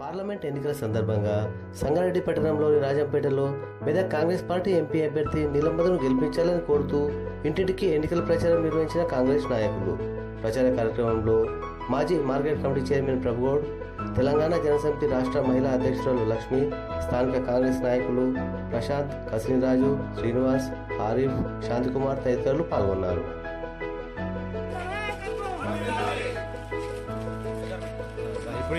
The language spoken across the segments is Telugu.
పార్లమెంట్ ఎన్నికల సందర్భంగా సంగారెడ్డి పట్టణంలోని రాజంపేటలో మెదక్ కాంగ్రెస్ పార్టీ ఎంపీ అభ్యర్థి నీలమ్మదను గెలిపించాలని కోరుతూ ఇంటింటికి ఎన్నికల ప్రచారం నిర్వహించిన కాంగ్రెస్ నాయకులు. ప్రచార కార్యక్రమంలో మాజీ market committee chairman Prabhugoud Telangana Janasamithi రాష్ట్ర మహిళా అధ్యక్షురాలు లక్ష్మి స్థానిక కాంగ్రెస్ నాయకులు ప్రశాంత్ కసిరాజు శ్రీనివాస్ ఆరిఫ్ శాంతికుమార్ తదితరులు పాల్గొన్నారు. ఇప్పుడు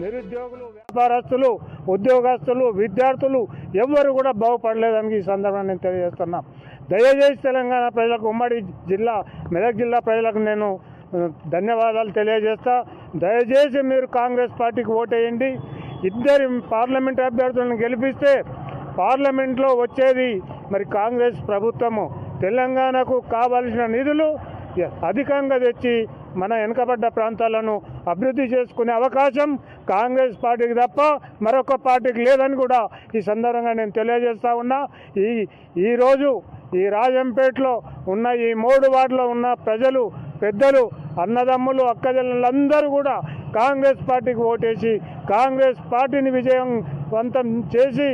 నిరుద్యోగులు వ్యాపారస్తులు ఉద్యోగస్తులు విద్యార్థులు ఎవ్వరు కూడా బాగుపడలేదని ఈ సందర్భాన్ని నేను దయచేసి తెలంగాణ ప్రజలకు ఉమ్మడి జిల్లా మెదక్ జిల్లా ప్రజలకు నేను ధన్యవాదాలు తెలియజేస్తా. దయచేసి మీరు కాంగ్రెస్ పార్టీకి ఓటేయండి. ఇద్దరి పార్లమెంట్ అభ్యర్థులను గెలిపిస్తే పార్లమెంట్లో వచ్చేది మరి కాంగ్రెస్ ప్రభుత్వము. తెలంగాణకు కావలసిన నిధులు అధికంగా తెచ్చి మన వెనుకబడ్డ ప్రాంతాలను అభివృద్ధి చేసుకునే అవకాశం కాంగ్రెస్ పార్టీకి తప్ప మరొక పార్టీకి లేదని కూడా ఈ సందర్భంగా నేను తెలియజేస్తా ఉన్నా. ఈ ఈరోజు ఈ రాజంపేటలో ఉన్న ఈ మూడు వార్డులో ఉన్న ప్రజలు పెద్దలు అన్నదమ్ములు అక్కజల్లందరూ కూడా కాంగ్రెస్ పార్టీకి ఓటేసి కాంగ్రెస్ పార్టీని విజయవంతం చేసి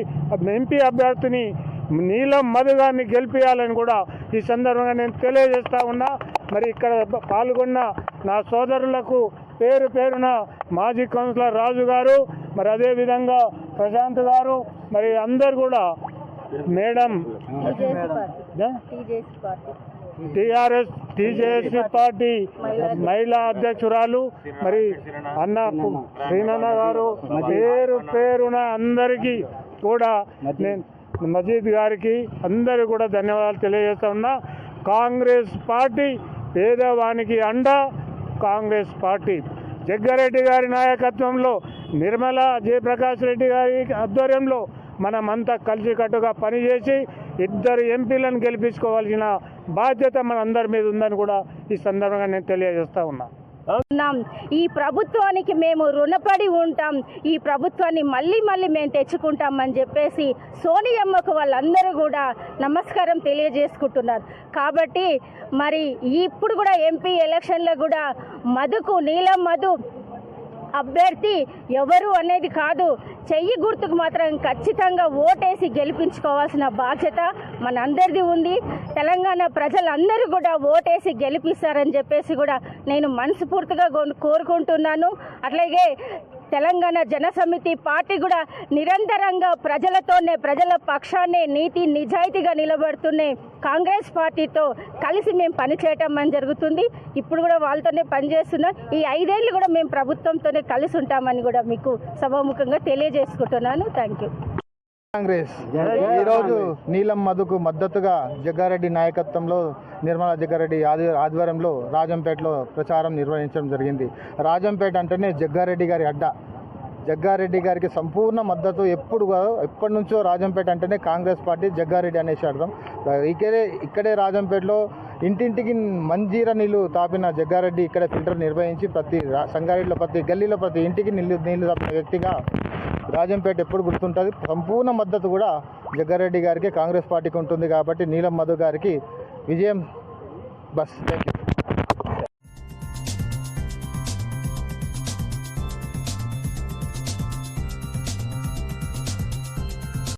ఎంపీ అభ్యర్థిని నీలం మధు గారిని గెలిపించాలని కూడా ఈ సందర్భంగా నేను తెలియజేస్తా ఉన్నా. మరి ఇక్కడ పాల్గొన్న నా సోదరులకు పేరు పేరున మాజీ కౌన్సిలర్ రాజు గారు మరి అదేవిధంగా ప్రశాంత్ గారు మరి అందరు కూడా మేడం. టిఆర్ఎస్ టీజేఎస్సీ పార్టీ మహిళా అధ్యక్షురాలు. మరి అన్న శ్రీనన్న గారు పేరు పేరున అందరికీ కూడా నేను మజీద్ గారికి అందరూ కూడా ధన్యవాదాలు తెలియజేస్తా ఉన్నా. కాంగ్రెస్ పార్టీ పేదవానికి అండ. కాంగ్రెస్ పార్టీ జగ్గారెడ్డి గారి నాయకత్వంలో నిర్మల జయప్రకాష్ రెడ్డి గారి ఆధ్వర్యంలో మనమంతా కలిసికట్టుగా పనిచేసి ఇద్దరు ఎంపీలను గెలిపించుకోవాల్సిన బాధ్యత మన అందరి మీద ఉందని కూడా ఈ సందర్భంగా నేను తెలియజేస్తా ఉన్నా. ఉన్నాం. ఈ ప్రభుత్వానికి మేము రుణపడి ఉంటాం. ఈ ప్రభుత్వాన్ని మళ్ళీ మళ్ళీ మేము తెచ్చుకుంటామని చెప్పేసి సోనియమ్మకు వాళ్ళందరూ కూడా నమస్కారం తెలియజేసుకుంటున్నారు. కాబట్టి మరి ఇప్పుడు కూడా ఎంపీ ఎలక్షన్లో కూడా మధుకు నీలం మధు అభ్యర్థి ఎవరు అనేది కాదు. చెయ్యి గుర్తుకు మాత్రం ఖచ్చితంగా ఓటేసి గెలిపించుకోవాల్సిన బాధ్యత మనందరిది ఉంది. తెలంగాణ ప్రజలందరూ కూడా ఓటేసి గెలిపిస్తారని చెప్పేసి కూడా నేను మనస్ఫూర్తిగా కోరుకుంటున్నాను. అట్లాగే తెలంగాణ జనసమితి పార్టీ కూడా నిరంతరంగా ప్రజలతోనే ప్రజల పక్షాన్నే నీతి నిజాయితీగా నిలబడుతూనే కాంగ్రెస్ పార్టీతో కలిసి మేము పనిచేయటం అని జరుగుతుంది. ఇప్పుడు కూడా వాళ్ళతోనే పనిచేస్తున్నాం. ఈ ఐదేళ్ళు కూడా మేము ప్రభుత్వంతోనే కలిసి ఉంటామని కూడా మీకు సభాముఖంగా తెలియజేసుకుంటున్నాను. Thank you Congress. ఈరోజు నీలం మధుకు మద్దతుగా జగ్గారెడ్డి నాయకత్వంలో నిర్మలా జగ్గారెడ్డి ఆది ఆధ్వర్యంలో రాజంపేటలో ప్రచారం నిర్వహించడం జరిగింది. రాజంపేట అంటేనే జగ్గారెడ్డి గారి అడ్డ. జగ్గారెడ్డి గారికి సంపూర్ణ మద్దతు ఎప్పుడు ఎప్పటి నుంచో రాజంపేట అంటేనే కాంగ్రెస్ పార్టీ జగ్గారెడ్డి అనేసి అర్థం. ఇక్కడే ఇక్కడే రాజంపేటలో ఇంటింటికి మంజీర నీళ్ళు తాపిన జగ్గారెడ్డి ఇక్కడ ఫిల్టర్ నిర్వహించి ప్రతి సంగారెడ్డిలో ప్రతి గల్లీలో ప్రతి ఇంటికి నీళ్ళు నీళ్ళు తాపిన వ్యక్తిగా రాజంపేట ఎప్పుడు గుర్తుంటుంది? సంపూర్ణ మద్దతు కూడా జగ్గారెడ్డి గారికి కాంగ్రెస్ పార్టీకి ఉంటుంది కాబట్టి నీలం మధు గారికి. విజయం. బస్. థ్యాంక్